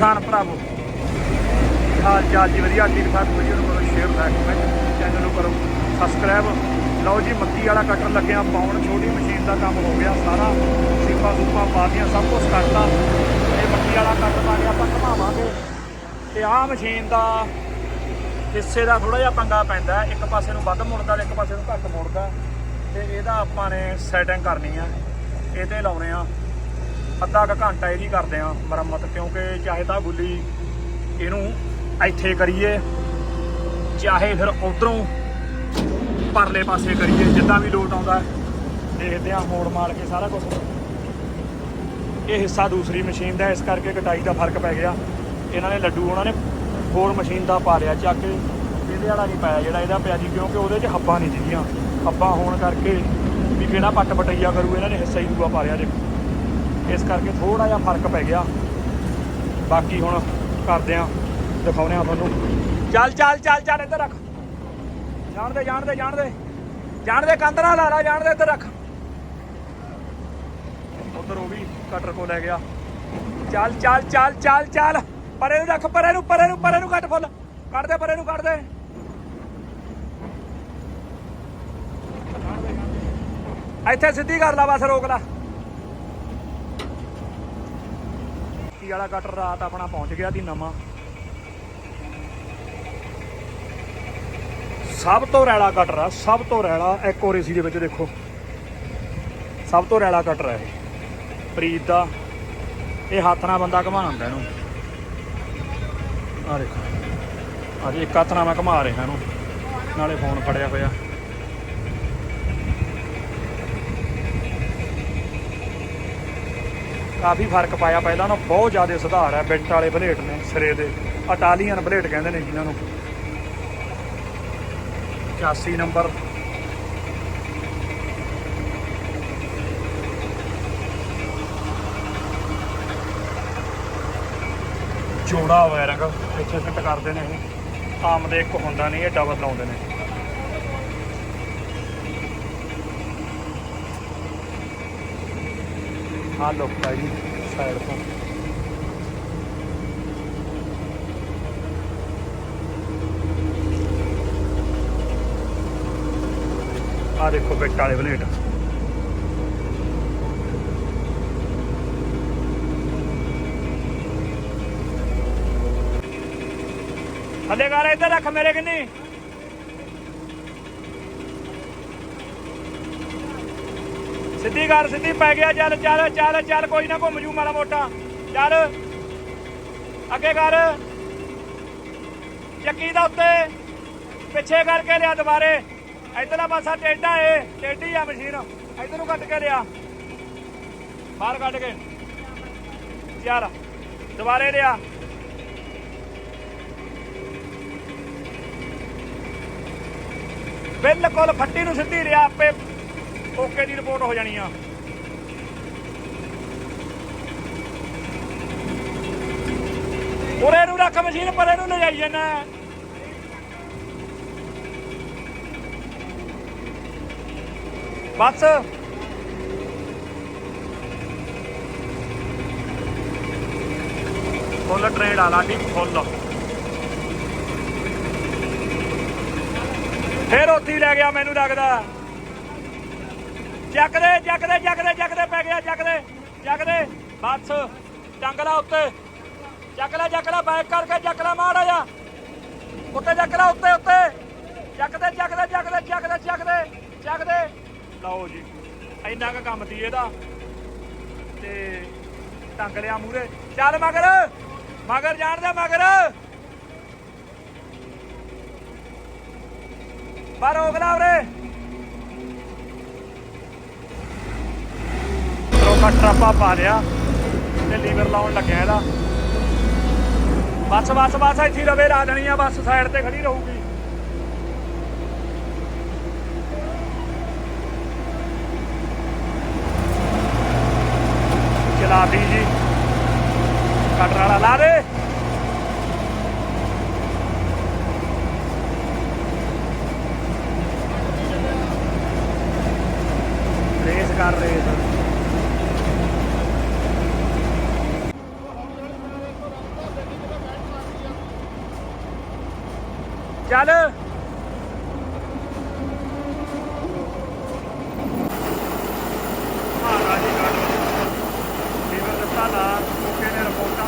ਕਿਸਾਨ ਭਰਾਵੋ। ਕੀ ਹਾਲ ਚਾਲ ਜੀ ਵਧੀਆ, ਠੀਕ ਠਾਕ ਵੀਡੀਓ ਨੂੰ ਕਰੋ ਸ਼ੇਅਰ ਲਾਈਕ ਕਮੈਂਟ ਚੈਨਲ ਨੂੰ ਕਰੋ ਸਬਸਕ੍ਰਾਈਬ ਲਓ ਜੀ, ਮੱਕੀ ਵਾਲਾ ਕਟਰ ਲੱਗਿਆ, ਪਾਉਣ ਛੋਟੀ ਮਸ਼ੀਨ ਦਾ ਕੰਮ ਹੋ ਗਿਆ। ਸਾਰਾ ਸੀਪਾ ਸੂਪਾ ਪਾਤੀਆਂ ਸਭ ਕੁਝ ਕਰਤਾ। ਇਹ ਮੱਕੀ ਵਾਲਾ ਕਟਰ ਪਾ ਕੇ ਆਪਾਂ ਘਮਾਵਾਂਗੇ। ਤੇ ਆਹ ਮਸ਼ੀਨ ਦਾ ਹਿੱਸੇ ਦਾ ਥੋੜਾ ਜਿਹਾ ਪੰਗਾ ਪੈਂਦਾ ਇੱਕ ਪਾਸੇ ਨੂੰ ਵੱਧ ਮੁੜਦਾ ਤੇ ਇੱਕ ਪਾਸੇ ਨੂੰ ਘੱਟ ਮੁੜਦਾ। ਤੇ ਇਹਦਾ ਆਪਾਂ ਨੇ ਸੈਟਿੰਗ ਕਰਨੀ ਆ। ਇਹਦੇ ਲਾਉਣੇ ਆ। ਅੱਧਾ ਕੁ ਘੰਟਾ ਇਹਦੀ ਕਰਦੇ ਆ ਮੁਰੰਮਤ, ਕਿਉਂਕਿ ਚਾਹੇ ਤਾਂ ਗੁੱਲੀ ਇਹਨੂੰ ਇੱਥੇ ਕਰੀਏ, ਚਾਹੇ ਫਿਰ ਉਧਰੋਂ ਪਰਲੇ ਪਾਸੇ ਕਰੀਏ, ਜਿੱਦਾਂ ਵੀ ਲੋਟ ਆਉਂਦਾ ਦੇਖਦੇ ਆ ਮੋੜ ਮਾਰ ਕੇ ਸਾਰਾ ਕੁਝ ਇਹ ਹਿੱਸਾ ਦੂਸਰੀ ਮਸ਼ੀਨ ਦਾ ਇਸ ਕਰਕੇ ਕਟਾਈ ਦਾ ਫ਼ਰਕ ਪੈ ਗਿਆ। ਇਹਨਾਂ ਨੇ ਲੱਡੂ, ਉਹਨਾਂ ਨੇ ਹੋਰ ਮਸ਼ੀਨ ਦਾ ਪਾ ਲਿਆ, ਚੱਕ ਕੇ ਇਹਦੇ ਵਾਲਾ ਨਹੀਂ ਪਾਇਆ ਜਿਹੜਾ ਇਹਦਾ ਪਿਆ ਜੀ, ਕਿਉਂਕਿ ਉਹਦੇ 'ਚ ਹੱਬਾਂ ਨਹੀਂ ਸੀਗੀਆਂ। ਹੱਬਾਂ ਹੋਣ ਕਰਕੇ ਵੀ ਕਿਹੜਾ ਪੱਟ ਪਟਈਆ ਕਰੂ, ਇਹਨਾਂ ਨੇ ਹਿੱਸਾ ਹੀ ਦੂਆ ਪਾ ਲਿਆ, ਦੇਖੋ। ਇਸ ਕਰਕੇ ਥੋੜਾ ਜਿਹਾ ਫ਼ਰਕ ਪੈ ਗਿਆ। ਬਾਕੀ ਹੁਣ ਕਰਦੇ ਆ ਦਿਖਾਉਨੇ ਆ ਤੁਹਾਨੂੰ। ਚੱਲ ਚੱਲ ਚੱਲ ਚੱਲ ਇੱਧਰ ਰੱਖ। ਜਾਣ ਦੇ ਜਾਣ ਦੇ ਜਾਣ ਦੇ। ਜਾਣ ਦੇ ਕੰਧ ਨਾਲ ਲਾ ਲਾ ਜਾਣ ਦੇ ਇੱਧਰ ਰੱਖ। ਉਧਰ ਉਹ ਵੀ ਕਟਰ ਕੋ ਲੈ ਗਿਆ। ਚੱਲ ਚੱਲ ਚੱਲ ਚੱਲ ਚੱਲ। ਪਰੇ ਨੂੰ ਰੱਖ, ਪਰੇ ਨੂੰ ਪਰੇ ਨੂੰ ਪਰੇ ਨੂੰ ਕੱਟ ਫੁੱਲ। ਕੱਢ ਦੇ, ਪਰੇ ਨੂੰ ਕੱਢ ਦੇ। ਇੱਥੇ ਸਿੱਧੀ ਕਰ ਲਾ ਬਸ, ਰੋਕ ਲਾ। ਕੀ ਵਾਲਾ ਕਟਰ ਰਾਤ ਆਪਣਾ ਪਹੁੰਚ ਗਿਆ ਦੀ ਨਵਾਂ। ਸਭ ਤੋਂ ਰੈਲਾ ਕਟਰ ਆ, ਸਭ ਤੋਂ ਰੈਲਾ ਐਕੋਰੇਸੀ ਦੇ ਵਿੱਚ ਦੇਖੋ। ਸਭ ਤੋਂ ਰੈਲਾ ਕਟਰ ਹੈ ਇਹ। ਪ੍ਰੀਤ ਦਾ, ਇਹ ਹੱਥ ਨਾਲ ਬੰਦਾ ਘੁਮਾਉਂਦਾ ਇਹਨੂੰ। ਆ ਦੇਖੋ। ਅੱਜ ਇੱਕ ਹੱਥ ਨਾਲ ਮੈਂ ਘੁਮਾ ਰਿਹਾ ਇਹਨੂੰ। ਨਾਲੇ ਫੋਨ ਫੜਿਆ ਹੋਇਆ। ਕਾਫੀ ਫ਼ਰਕ ਪਾਇਆ ਪਹਿਲਾਂ ਨਾਲੋਂ, ਬਹੁਤ ਜ਼ਿਆਦਾ ਸੁਧਾਰ ਹੈ ਬਿੰਟ ਵਾਲੇ ਬਲੇਟ ਨੇ ਸਿਰੇ ਦੇ, ਇਟਾਲੀਅਨ ਬਲੇਟ ਕਹਿੰਦੇ ਨੇ ਜਿਨ੍ਹਾਂ ਨੂੰ। 81 ਨੰਬਰ। ਜੋੜਾ ਹੋਇਆ ਰੰਗ ਇੱਥੇ ਫਿੱਟ ਕਰਦੇ ਨੇ ਇਹ। ਆਮ ਦੇ ਇੱਕ ਹੁੰਦਾ ਨਹੀਂ, ਇਹ ਡਬਲ ਲਾਉਂਦੇ ਨੇ। ਆਹ ਲੁੱਕ ਆ ਜੀ ਸਾਈਡ ਤੋਂ। ਆਹ ਦੇਖੋ ਬਿੱਟ ਵਾਲੇ ਬਲੇਟ ਥੱਲੇ ਕਰ, ਇੱਧਰ ਰੱਖ ਮੇਰੇ ਕਿੰਨੀ? ਸਿੱਧੀ ਕਰ ਸਿੱਧੀ ਪੈ ਗਿਆ, ਚੱਲ ਚੱਲ ਚੱਲ ਚੱਲ, ਕੋਈ ਨਾ ਘੁੰਮ ਜੂ ਮਾੜਾ ਮੋਟਾ। ਚੱਲ, ਅੱਗੇ ਕਰ। ਚੱਕੀ ਦਾ ਉੱਤੇ, ਪਿੱਛੇ ਕਰਕੇ ਲਿਆ ਦੁਬਾਰੇ। ਇਧਰਲਾ ਪਾਸਾ ਟੇਢਾ ਏ, ਟੇਢੀ ਆ ਮਸ਼ੀਨ। ਇਧਰ ਨੂੰ ਕੱਟ ਕੇ ਲਿਆ। ਬਾਹਰ ਕੱਢ ਕੇ। ਚੱਲ, ਦੁਬਾਰੇ ਲਿਆ। ਬਿਲਕੁਲ ਫੱਟੀ ਨੂੰ ਸਿੱਧੀ ਲਿਆ ਆਪੇ। ਓਕੇ ਦੀ ਰਿਪੋਰਟ ਹੋ ਜਾਣੀ ਆ। ਉਰੇ ਨੂੰ ਰੱਖ ਮਸ਼ੀਨ, ਪਰੇ ਨੂੰ ਲੈ ਜਾਣਾ ਬਸ। ਫੁੱਲ ਟ੍ਰੇਡ ਆ ਲਾਡੀ ਫੁੱਲ। ਫੇਰ ਉੱਥੇ ਲੈ ਗਿਆ, ਮੈਨੂੰ ਲੱਗਦਾ। ਚੱਕ ਦੇ ਚੱਕ ਦੇ ਪੈ ਗਿਆ ਚੱਕ ਦੇ ਬਸ ਟੰਗ ਉੱਤੇ। ਚੱਕ ਲੈ ਬੈਕ ਕਰਕੇ ਚੱਕ ਮਾੜਾ ਜਾ ਉੱਤੇ ਚੱਕ ਉੱਤੇ ਉੱਤੇ। ਚੱਕ ਦੇ ਚੱਕ ਦੇ ਚੱਕ ਦੇ ਲਓ ਜੀ, ਇੰਨਾ ਕੁ ਕੰਮ ਸੀ ਇਹਦਾ। ਤੇ ਟੰਗ ਲਿਆ ਮੂਰੇ ਚੱਲ ਮਗਰ ਮਗਰ ਜਾਣ ਦੇ, ਮਗਰ। ਪਰ ਰੋਕ ਲਾ ਉਰੇ। ਟਰੋਕਾ ਟਰਾਪਾ ਪਾ ਲਿਆ ਤੇ ਲੀਵਰ ਲਾਉਣ ਲੱਗਿਆ ਇਹਦਾ। ਬੱਸ ਬੱਸ, ਬਸ, ਇੱਥੇ ਹੀ ਰਵੇ, ਲਾ ਦੇਣੀ ਆ ਬੱਸ, ਸਾਈਡ ਤੇ ਖੜੀ ਰਹੂਗੀ। ਚਲਾ ਦੀ ਜੀ। ਕਟਰ ਵਾਲਾ ਲਾ ਦੇ ਰੇਸ ਕਰ ਰੇਸ ਚੱਲ। ਮਹਾਰਾਜੀ ਦਿੱਤਾ ਰਿਪੋਰਟਾਂ।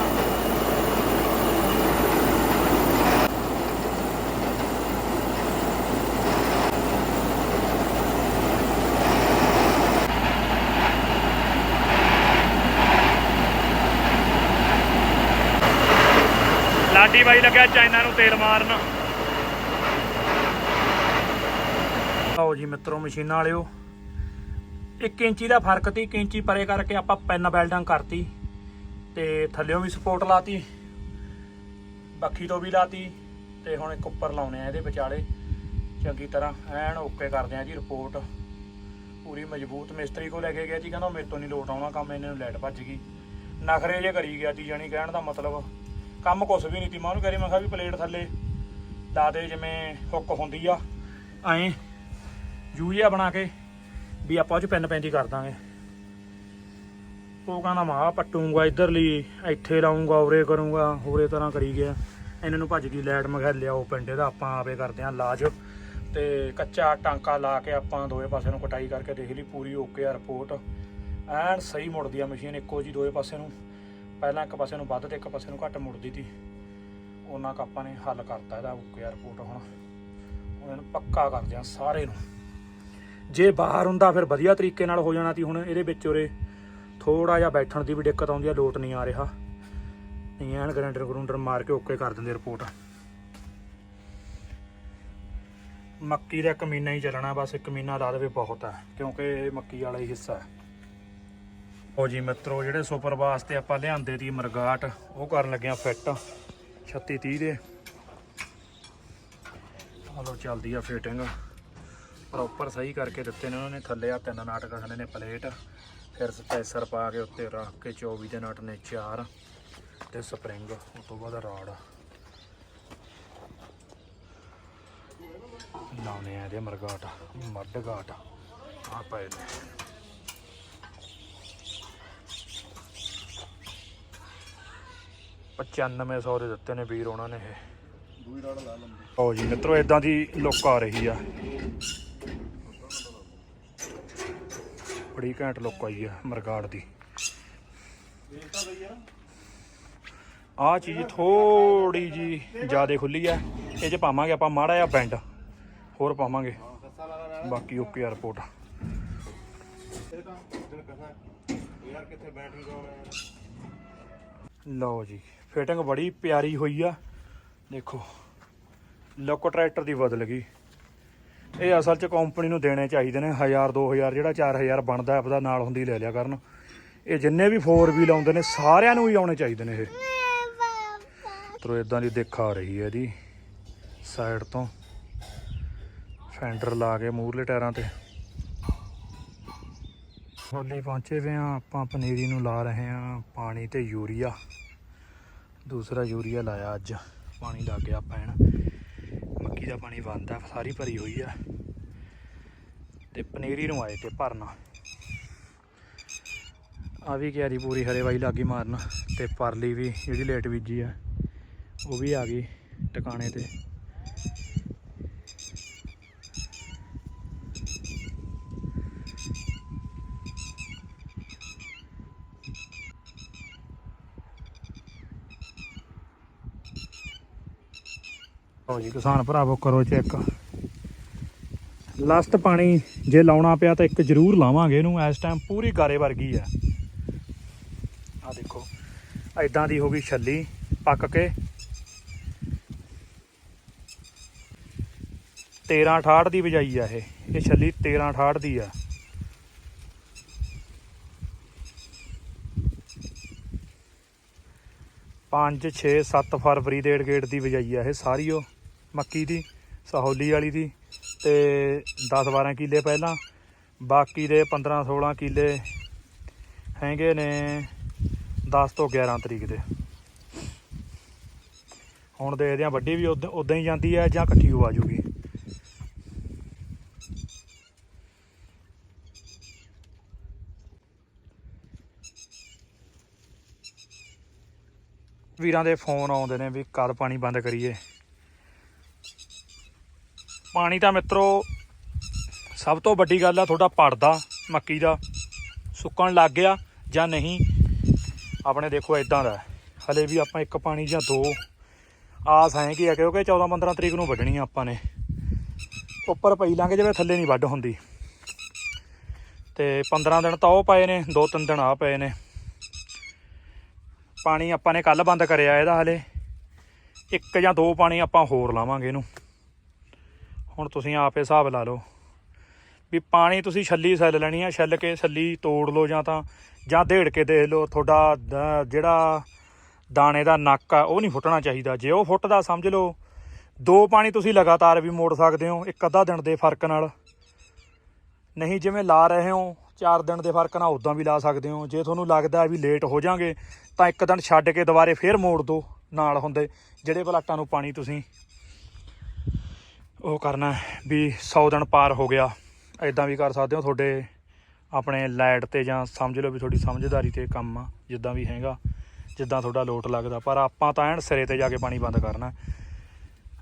ਲਾਡੀ ਬਾਈ ਲੱਗਿਆ ਚਾਈਨਾ ਨੂੰ ਤੇਲ ਮਾਰਨ। ਆਓ ਜੀ ਮਿੱਤਰੋ ਮਸ਼ੀਨਾਂ ਵਾਲਿਓ। 1 ਇੰਚੀ ਦਾ ਫ਼ਰਕ ਤੀ 1 ਇੰਚੀ ਪਰੇ ਕਰਕੇ ਆਪਾਂ ਪੈਨ ਬੈਲਡਾਂ ਕਰਤੀ ਤੇ ਥੱਲਿਓਂ ਵੀ ਸਪੋਰਟ ਲਾਤੀ ਬੱਖੀ ਤੋਂ ਵੀ ਲਾਤੀ ਤੇ ਹੁਣ ਇੱਕ ਉੱਪਰ ਲਾਉਣੇ ਆ ਇਹਦੇ ਵਿਚਾਲੇ। ਚੰਗੀ ਤਰ੍ਹਾਂ ਐਨ ਓਕੇ ਕਰਦੇ ਆ ਜੀ ਰਿਪੋਰਟ। ਪੂਰੀ ਮਜ਼ਬੂਤ ਮਿਸਤਰੀ ਕੋ ਲੈ ਕੇ ਗਿਆ ਜੀ, ਕਹਿੰਦਾ ਮੇਰੇ ਤੋਂ ਨਹੀਂ ਲੋਟ ਆਉਣਾ ਕੰਮ, ਇਹਨੇ ਨੂੰ ਲਾਈਟ ਭੱਜ ਗਈ। ਨਖਰੇ ਜੇ ਕਰੀ ਗਿਆ ਤੀ ਜਾਣੀ ਕਹਿਣ ਦਾ ਮਤਲਬ। ਕੰਮ ਕੁਛ ਵੀ ਨਹੀਂ ਤੀ, ਮੈਂ ਉਹਨੂੰ ਕਰੀ ਮੈਂ ਕਿਹਾ ਵੀ ਪਲੇਟ ਥੱਲੇ ਲਾ ਦੇ ਜਿਵੇਂ ਹੁੱਕ ਹੁੰਦੀ ਆ, ਐਂ। ਜੂਈਆ ਬਣਾ ਕੇ ਵੀ ਆਪਾਂ ਉਹ ਚ ਪਿੰਨ ਪੈਂਦੀ ਕਰ ਦਾਂਗੇ। ਉਹ ਕਹਿੰਦਾ ਮਾ ਪੱਟੂਗਾ ਇਧਰਲੀ, ਇੱਥੇ ਲਾਉਂਗਾ ਉਰੇ ਕਰੂੰਗਾ ਹੋਰੇ ਤਰ੍ਹਾਂ ਕਰੀ ਗਿਆ। ਇਹਨਾਂ ਨੂੰ ਭੱਜ ਗਈ, ਲਾਈਟ ਮਗਾ ਲਿਆਓ ਪਿੰਡੇ ਦਾ, ਆਪਾਂ ਆਪੇ ਕਰਦੇ ਆਂ ਇਲਾਜ। ਤੇ ਕੱਚਾ ਟਾਂਕਾ ਲਾ ਕੇ ਆਪਾਂ ਦੋਵੇਂ ਪਾਸੇ ਨੂੰ ਕਟਾਈ ਕਰਕੇ ਦੇਖ ਲਈ, ਪੂਰੀ ਓਕੇ ਆ ਰਿਪੋਰਟ। ਐਨ ਸਹੀ ਮੁੜਦੀ ਆ ਮਸ਼ੀਨ ਇੱਕੋ ਜੀ ਦੋਵੇਂ ਪਾਸੇ ਨੂੰ। ਪਹਿਲਾਂ ਇੱਕ ਪਾਸੇ ਨੂੰ ਵੱਧ ਤੇ ਇੱਕ ਪਾਸੇ ਨੂੰ ਘੱਟ ਮੁੜਦੀ ਤੀ। ਉਹਨਾਂ ਕੁ ਆਪਾਂ ਨੇ ਹੱਲ ਕਰਤਾ ਇਹਦਾ ਓਕੇ ਆ ਰਿਪੋਰਟ ਹੁਣ। ਉਹਨਾਂ ਨੂੰ ਪੱਕਾ ਕਰਦੇ ਆ ਸਾਰੇ ਨੂੰ। ਜੇ ਬਾਹਰ ਹੁੰਦਾ ਫਿਰ ਵਧੀਆ ਤਰੀਕੇ ਨਾਲ ਹੋ ਜਾਣਾ ਤੀ ਹੁਣ ਇਹਦੇ ਵਿੱਚ ਉਰੇ। ਥੋੜਾ ਜਿਹਾ ਬੈਠਣ ਦੀ ਵੀ ਦਿੱਕਤ ਆਉਂਦੀ ਆ, ਲੋਟ ਨਹੀਂ ਆ ਰਿਹਾ। ਨਹੀਂ, ਐਨ ਗਰੈਂਡਰ ਗਰੂੰਡਰ ਮਾਰ ਕੇ ਓਕੇ ਕਰ ਦਿੰਦੇ ਰਿਪੋਰਟ ਮੱਕੀ ਦਾ ਇੱਕ ਮਹੀਨਾ ਹੀ ਚੱਲਣਾ, ਬਸ ਇੱਕ ਮਹੀਨਾ ਲਾ ਦੇਵੇ ਬਹੁਤ ਹੈ ਕਿਉਂਕਿ ਇਹ ਮੱਕੀ ਵਾਲਾ ਹੀ ਹਿੱਸਾ ਹੈ। ਉਹ ਜੀ ਮਿੱਤਰੋ, ਜਿਹੜੇ ਸੁਪਰ ਵਾਸਤੇ ਆਪਾਂ ਲਿਆਂਦੇ ਦੀ ਮਰਗਾਟ, ਉਹ ਕਰਨ ਲੱਗਿਆ ਫਿੱਟ 36 30 ਦੇ। ਹਲੋ ਚੱਲਦੀ ਆ ਫਿਟਿੰਗ ਪ੍ਰੋਪਰ ਸਹੀ ਕਰਕੇ ਦਿੱਤੇ ਨੇ ਉਹਨਾਂ ਨੇ। ਥੱਲੇ ਆ ਤਿੰਨ ਨਾਟ ਕੱਢਣੇ ਨੇ ਪਲੇਟ। ਫਿਰ ਸਪੈਸਰ ਪਾ ਕੇ ਉੱਤੇ ਰੱਖ ਕੇ 24 ਦੇ ਨਟ ਨੇ ਚਾਰ ਤੇ ਸਪਰਿੰਗ ਉਸ ਤੋਂ ਬਾਅਦ ਰਾਡ ਲਾਉਣੇ ਆ ਇਹਦੇ ਮਰਗਾਟ ਮੱਡ ਗਾਟ ਆ ਪਏ ਨੇ। ਪਚਾਨਵੇਂ ਸੌ ਦੇ ਦਿੱਤੇ ਨੇ ਵੀਰ ਉਹਨਾਂ ਨੇ ਇਹ। ਦੂਈ ਰਾੜ ਲਾ ਲੰਬੀ। ਆਓ ਜੀ ਮਿੱਤਰੋ ਇਦਾਂ ਦੀ ਲੁੱਕ ਆ ਰਹੀ ਆ। ਬੜੀ ਘੈਂਟ ਲੁੱਕ ਆਈ ਆ ਮਰਗਾੜ ਦੀ। ਆ ਚੀਜ਼ ਥੋੜੀ ਜੀ ਜ਼ਿਆਦਾ ਖੁੱਲੀ ਆ। ਇਹ ਚ ਪਾਵਾਂਗੇ ਆਪਾਂ ਮਾੜਾ ਜਿਹਾ ਬੈਂਡ ਹੋਰ ਪਾਵਾਂਗੇ। ਬਾਕੀ ਓਕੇ ਆ ਰਿਪੋਰਟ। ਲਓ ਜੀ, ਫਿਟਿੰਗ ਬੜੀ ਪਿਆਰੀ ਹੋਈ ਆ। ਦੇਖੋ, ਲੁੱਕ ਟਰੈਕਟਰ ਦੀ ਬਦਲ ਗਈ। ਇਹ ਅਸਲ 'ਚ ਕੰਪਨੀ ਨੂੰ ਦੇਣੇ ਚਾਹੀਦੇ ਨੇ 1000 2000 ਜਿਹੜਾ 4000 ਬਣਦਾ ਆਪਦਾ ਨਾਲ ਹੁੰਦੀ ਲੈ ਲਿਆ ਕਰਨ। ਇਹ ਜਿੰਨੇ ਵੀ 4 ਵੀਲ ਆਉਂਦੇ ਨੇ, ਸਾਰਿਆਂ ਨੂੰ ਹੀ ਆਉਣੇ ਚਾਹੀਦੇ ਨੇ ਇਹ। ਤਰੋ ਇਦਾਂ ਦੀ ਦਿੱਖ ਆ ਰਹੀ ਹੈ ਜੀ ਸਾਈਡ ਤੋਂ। ਫੈਂਡਰ ਲਾ ਕੇ ਮੂਰਲੇ ਟਾਇਰਾਂ ਤੇ। ਹੋਲੀ ਪਹੁੰਚੇ ਵੇ ਆ ਆਪਾਂ ਪਨੀਰੀ ਨੂੰ ਲਾ ਰਹੇ ਆ ਪਾਣੀ ਤੇ ਯੂਰੀਆ। ਦੂਸਰਾ ਯੂਰੀਆ ਲਾਇਆ ਅੱਜ, ਪਾਣੀ ਲੱਗ ਗਿਆ ਪੈਣ ਮੱਕੀ ਦਾ ਪਾਣੀ ਬੰਦ ਆ ਸਾਰੀ ਭਰੀ ਹੋਈ ਆ। ਤੇ ਪਨੀਰੀ ਨੂੰ ਆਏ ਤੇ ਭਰਨਾ। ਆ ਵੀ ਕਿਆਰੀ ਪੂਰੀ ਹਰੇਵਾਈ ਲਾਗੀ ਮਾਰਨਾ ਮਾਰਨ, ਤੇ ਪਰਲੀ ਵੀ, ਜਿਹੜੀ ਲੇਟ ਬੀਜੀ ਆ, ਉਹ ਵੀ ਆ ਗਈ ਟਿਕਾਣੇ ਤੇ। ਲਓ ਜੀ, ਕਿਸਾਨ ਭਰਾਵੋ, ਕਰੋ ਚੈੱਕ। ਲਾਸਟ ਪਾਣੀ ਜੇ ਲਾਉਣਾ ਪਿਆ ਤਾਂ ਇੱਕ ਜ਼ਰੂਰ ਲਾਵਾਂਗੇ ਇਹਨੂੰ, ਇਸ ਟਾਈਮ ਪੂਰੀ ਗਾਰੇ ਵਰਗੀ ਆ ਆ ਦੇਖੋ ਐਦਾਂ ਦੀ ਹੋ ਗਈ ਛੱਲੀ, ਪੱਕ ਕੇ। 13 68 ਦੀ ਵਜਾਈ ਆ ਇਹ ਇਹ ਛੱਲੀ 13 68 ਦੀ ਆ। ਪੰਜ 6 7 ਫਰਵਰੀ ਦੇ ਗੇਟ ਦੀ ਵਜਾਈ ਆ ਇਹ ਸਾਰੀ ਉਹ। ਮੱਕੀ ਦੀ, ਸਹੌਲੀ ਵਾਲੀ ਦੀ ਤੇ 10 12 ਕਿੱਲੇ ਪਹਿਲਾਂ, ਬਾਕੀ ਦੇ 15 16 ਕਿੱਲੇ ਹੈਗੇ ਨੇ 10 ਤੋਂ 11 ਤਰੀਕ ਦੇ। ਹੁਣ ਦੇਖਦੇ ਆ ਵੱਡੀ ਵੀ ਉਦਾਂ ਹੀ ਜਾਂਦੀ ਹੈ ਜਾਂ ਇਕੱਠੀ ਹੋ ਆ ਵੀਰਾਂ ਦੇ ਫੋਨ ਆਉਂਦੇ ਨੇ ਵੀ ਕਦ ਪਾਣੀ ਬੰਦ ਕਰੀਏ। ਪਾਣੀ ਤਾਂ ਮਿੱਤਰੋ ਸਭ ਤੋਂ ਵੱਡੀ ਗੱਲ ਆ ਤੁਹਾਡਾ ਪੜਦਾ, ਮੱਕੀ ਦਾ। ਸੁੱਕਣ ਲੱਗ ਗਿਆ ਜਾਂ ਨਹੀਂ? ਆਪਣੇ ਦੇਖੋ ਇਦਾਂ ਦਾ। ਹੈ। ਹਲੇ ਵੀ ਆਪਾਂ ਇੱਕ ਪਾਣੀ ਜਾਂ ਦੋ ਆਸ ਹੈ ਕਿ ਆ, ਕਿਉਂਕਿ 14 15 ਤਰੀਕ ਨੂੰ ਵੱਢਣੀ ਆ ਆਪਾਂ ਨੇ। ਉੱਪਰ ਪਈ ਲਾਂਗੇ ਜਿਵੇਂ, ਥੱਲੇ ਨਹੀਂ ਵੱਢ ਹੁੰਦੀ। ਤੇ 15 ਦਿਨ ਤਾਂ ਉਹ ਪਏ ਨੇ, ਦੋ ਤਿੰਨ ਦਿਨ ਆ ਪਏ ਨੇ। ਪਾਣੀ ਆਪਾਂ ਨੇ ਕੱਲ ਬੰਦ ਕਰਿਆ ਇਹਦਾ ਹਲੇ। ਇੱਕ ਜਾਂ ਦੋ ਪਾਣੀ ਆਪਾਂ ਹੋਰ ਲਾਵਾਂਗੇ ਇਹਨੂੰ। ਹੁਣ ਤੁਸੀਂ ਆਪੇ ਹਿਸਾਬ ਲਾ ਲਓ ਵੀ ਪਾਣੀ ਤੁਸੀਂ ਛੱਲੀ ਸੈੱਲ ਲੈਣੀ ਆ, ਛੱਲ ਕੇ ਛੱਲੀ ਤੋੜ ਲਓ ਜਾਂ ਤਾਂ ਜਾਂ ਢੇੜ ਕੇ ਦੇਖ ਲਓ, ਤੁਹਾਡਾ ਜਿਹੜਾ ਦਾਣੇ ਦਾ ਨੱਕ ਆ, ਉਹ ਨਹੀਂ ਫੁੱਟਣਾ ਚਾਹੀਦਾ। ਜੇ ਉਹ ਫੁੱਟਦਾ, ਸਮਝ ਲਓ। ਦੋ ਪਾਣੀ ਤੁਸੀਂ ਲਗਾਤਾਰ ਵੀ ਮੋੜ ਸਕਦੇ ਹੋ, ਇੱਕ ਅੱਧਾ ਦਿਨ ਦੇ ਫ਼ਰਕ ਨਾਲ। ਨਹੀਂ, ਜਿਵੇਂ ਲਾ ਰਹੇ ਹੋ, ਚਾਰ ਦਿਨ ਦੇ ਫ਼ਰਕ ਨਾਲ ਉਦਾਂ ਵੀ ਲਾ ਸਕਦੇ ਹੋ। ਜੇ ਤੁਹਾਨੂੰ ਲੱਗਦਾ ਵੀ ਲੇਟ ਹੋ ਜਾਾਂਗੇ ਤਾਂ ਇੱਕ ਦਿਨ ਛੱਡ ਕੇ ਦੁਬਾਰੇ ਫੇਰ ਮੋੜ ਦਿਓ ਨਾਲ ਹੁੰਦੇ, ਜਿਹੜੇ ਪਲਾਟਾਂ ਨੂੰ ਪਾਣੀ ਤੁਸੀਂ ਉਹ ਕਰਨਾ ਵੀ 100 ਦਿਨ ਪਾਰ ਹੋ ਗਿਆ। ਐਦਾਂ ਵੀ ਕਰ ਸਕਦੇ ਹੋ ਤੁਹਾਡੇ ਆਪਣੇ ਲਾਈਟ ਤੇ ਜਾਂ ਸਮਝ ਲਓ ਵੀ ਤੁਹਾਡੀ ਸਮਝਦਾਰੀ ਤੇ ਕੰਮ ਆ, ਜਿੱਦਾਂ ਵੀ ਹੈਗਾ, ਜਿੱਦਾਂ ਤੁਹਾਡਾ ਲੋਟ ਲੱਗਦਾ। ਪਰ ਆਪਾਂ ਤਾਂ ਐਨ ਸਿਰੇ ਤੇ ਜਾ ਕੇ ਪਾਣੀ ਬੰਦ ਕਰਨਾ ਹੈ।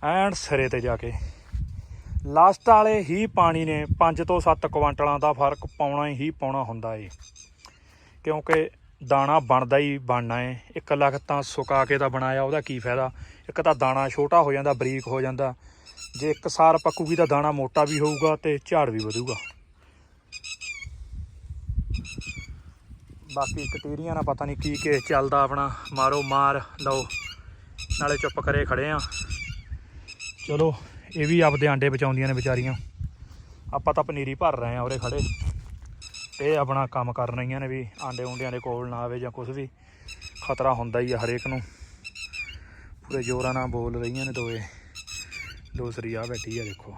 ਐਨ ਸਿਰੇ ਤੇ ਜਾ ਕੇ। ਲਾਸਟ ਵਾਲੇ ਹੀ ਪਾਣੀ ਨੇ 5 ਤੋਂ 7 ਕੁਆਂਟਲਾਂ ਦਾ ਫ਼ਰਕ ਪਾਉਣਾ ਹੀ ਪਾਉਣਾ ਹੁੰਦਾ ਏ। ਕਿਉਂਕਿ ਦਾਣਾ ਬਣਦਾ ਹੀ ਬਣਨਾ ਏ। ਇੱਕ ਲੱਖ ਤਾਂ ਸੁਕਾ ਕੇ ਤਾਂ ਬਣਾਇਆ, ਉਹਦਾ ਕੀ ਫਾਇਦਾ? ਇੱਕ ਤਾਂ ਦਾਣਾ ਛੋਟਾ ਹੋ ਜਾਂਦਾ, ਬਰੀਕ ਹੋ ਜਾਂਦਾ। ਜੇ ਇੱਕ ਸਾਰ ਪੱਕੂਗੀ ਤਾਂ ਦਾਣਾ ਮੋਟਾ ਵੀ ਹੋਊਗਾ ਤੇ ਝਾੜ ਵੀ ਵਧੂਗਾ। ਬਾਕੀ ਕਟੀਰੀਆਂ ਨਾਲ ਪਤਾ ਨਹੀਂ ਕੀ ਕੇਸ ਚੱਲਦਾ ਆਪਣਾ। ਮਾਰੋ ਮਾਰ, ਲਓ। ਨਾਲੇ ਚੁੱਪ ਕਰੇ ਖੜੇ ਆ। ਚਲੋ, ਇਹ ਵੀ ਆਪਦੇ ਆਂਡੇ ਬਚਾਉਂਦੀਆਂ ਨੇ ਵਿਚਾਰੀਆਂ। ਆਪਾਂ ਤਾਂ ਪਨੀਰੀ ਭਰ ਰਹੇ ਆ ਉਰੇ ਖੜੇ। ਇਹ ਆਪਣਾ ਕੰਮ ਕਰ ਰਹੀਆਂ ਨੇ ਵੀ ਆਂਡੇ ਉਂਡਿਆਂ ਦੇ ਕੋਲ ਨਾ ਆਵੇ ਜਾਂ ਕੁਝ ਵੀ। ਖਤਰਾ ਹੁੰਦਾ ਹੀ ਆ ਹਰੇਕ ਨੂੰ। ਪੂਰੇ ਜ਼ੋਰਾਂ ਨਾਲ ਬੋਲ ਰਹੀਆਂ ਨੇ ਦੋਏ ਦੂਸਰੀ ਆ ਬੈਠੀ ਆ ਦੇਖੋ।